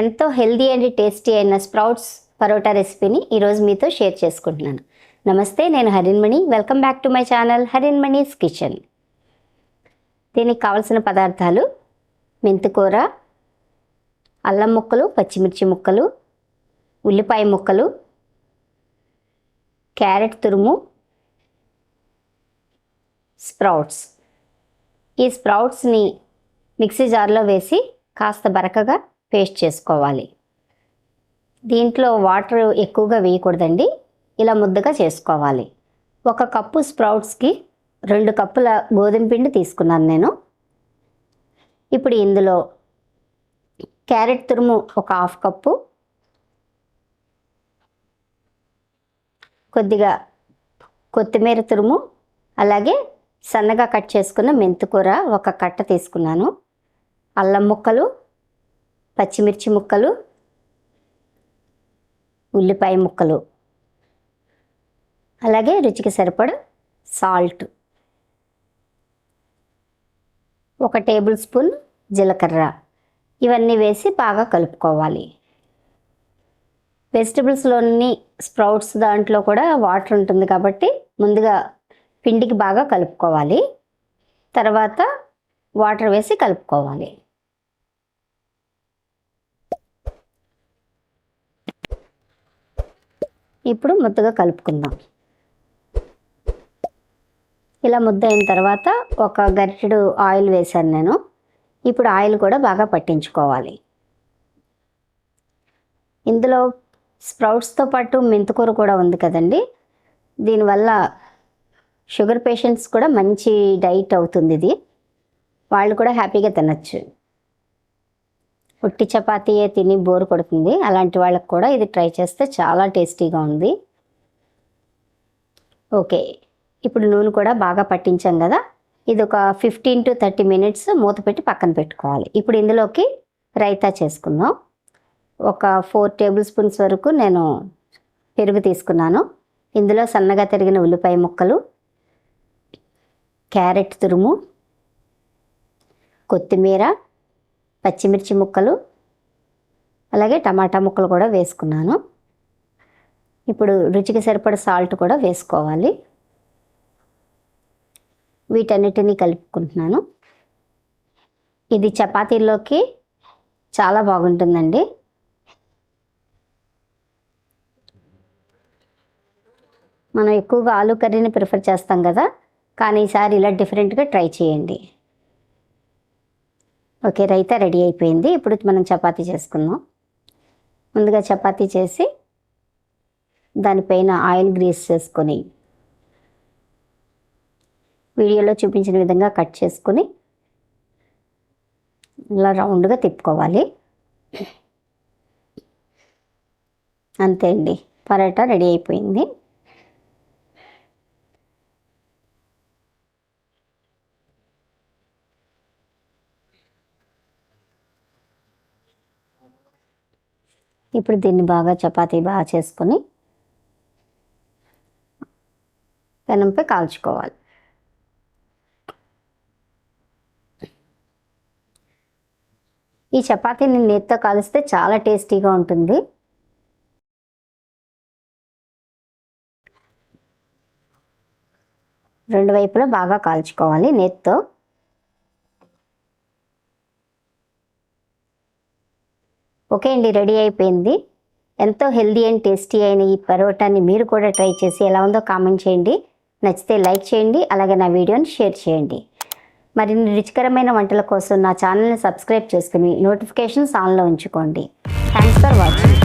ఎంతో healthy and tasty అయిన sprouts paratha రెసిపీని ఈరోజు మీతో షేర్ చేసుకుంటున్నాను. నమస్తే నేను Harinmani welcome back to my channel Harinmani's kitchen. దీనికి కావలసిన పదార్థాలు మెంతికూర అల్లం ముక్కలు పచ్చిమిర్చి ముక్కలు ఉల్లిపాయ ముక్కలు క్యారెట్ తురుము స్ప్రౌట్స్. ఈ స్ప్రౌట్స్ని మిక్సీ జార్లో వేసి కాస్త బరకగా పేస్ట్ చేసుకోవాలి. దీంట్లో వాటర్ ఎక్కువగా వేయకూడదండి. ఇలా ముద్దగా చేసుకోవాలి. ఒక కప్పు స్ప్రౌట్స్కి రెండు కప్పుల గోధుమ పిండి తీసుకున్నాను నేను. ఇప్పుడు ఇందులో క్యారెట్ తురుము ఒక హాఫ్ కప్పు. కొద్దిగా కొత్తిమీర తురుము. అలాగే సన్నగా కట్ చేసుకున్న మెంతికూర ఒక కట్ట తీసుకున్నాను. అల్లం ముక్కలు పచ్చిమిర్చి ముక్కలు ఉల్లిపాయ ముక్కలు అలాగే రుచికి సరిపడ సాల్ట్. ఒక టేబుల్ స్పూన్ జీలకర్ర. ఇవన్నీ వేసి బాగా కలుపుకోవాలి. వెజిటబుల్స్లోని స్ప్రౌట్స్ దాంట్లో కూడా వాటర్ ఉంటుంది కాబట్టి ముందుగా పిండికి బాగా కలుపుకోవాలి. తర్వాత వాటర్ వేసి కలుపుకోవాలి. ఇప్పుడు ముద్దగా కలుపుకుందాం. ఇలా ముద్ద అయిన తర్వాత ఒక గరిటెడు ఆయిల్ వేశాను నేను. ఇప్పుడు ఆయిల్ కూడా బాగా పట్టించుకోవాలి. ఇందులో స్ప్రౌట్స్తో పాటు మెంతికూర కూడా ఉంది కదండి. దీనివల్ల షుగర్ పేషెంట్స్ కూడా మంచి డైట్ అవుతుంది ఇది. వాళ్ళు కూడా హ్యాపీగా తినచ్చు. ఉట్టి చపాతీయే తిని బోర్ కొడుతుంది. అలాంటి వాళ్ళకి కూడా ఇది ట్రై చేస్తే చాలా టేస్టీగా ఉంది. ఓకే. ఇప్పుడు నూనె కూడా బాగా పట్టించాం కదా. ఇది ఒక ఫిఫ్టీన్ టు థర్టీ మినిట్స్ మూత పెట్టి పక్కన పెట్టుకోవాలి. ఇప్పుడు ఇందులోకి రైతా చేసుకుందాం. ఒక ఫోర్ టేబుల్ స్పూన్స్ వరకు నేను పెరుగు తీసుకున్నాను. ఇందులో సన్నగా తరిగిన ఉల్లిపాయ ముక్కలు క్యారెట్ తురుము కొత్తిమీర పచ్చిమిర్చి ముక్కలు అలాగే టమాటా ముక్కలు కూడా వేసుకున్నాను. ఇప్పుడు రుచికి సరిపడ సాల్ట్ కూడా వేసుకోవాలి. వీటన్నిటినీ కలుపుకుంటున్నాను. ఇది చపాతీల్లోకి చాలా బాగుంటుందండి. మనం ఎక్కువగా ఆలు కర్రీని ప్రిఫర్ చేస్తాం కదా కానీ ఈసారి ఇలా డిఫరెంట్గా ట్రై చేయండి. ఓకే రైతా రెడీ అయిపోయింది. ఇప్పుడు మనం చపాతీ చేసుకుందాం. ముందుగా చపాతీ చేసి దానిపైన ఆయిల్ గ్రీస్ చేసుకొని వీడియోలో చూపించిన విధంగా కట్ చేసుకొని ఇలా రౌండ్గా తిప్పుకోవాలి. అంతే అండి. పరోటా రెడీ అయిపోయింది. ఇప్పుడు దీన్ని బాగా చపాతీ బాగా చేసుకొని పెనంపై కాల్చుకోవాలి. ఈ చపాతీని నేతితో కాలిస్తే చాలా టేస్టీగా ఉంటుంది. రెండు వైపులా బాగా కాల్చుకోవాలి నెత్తో. ఓకే అండి రెడీ అయిపోయింది. ఎంతో హెల్దీ అండ్ టేస్టీ అయిన ఈ పరోటాని మీరు కూడా ట్రై చేసి ఎలా ఉందో కామెంట్ చేయండి. నచ్చితే లైక్ చేయండి అలాగే నా వీడియోని షేర్ చేయండి. మరిన్ని రుచికరమైన వంటల కోసం నా ఛానల్ని సబ్స్క్రైబ్ చేసుకుని నోటిఫికేషన్స్ ఆన్లో ఉంచుకోండి. Thanks for watching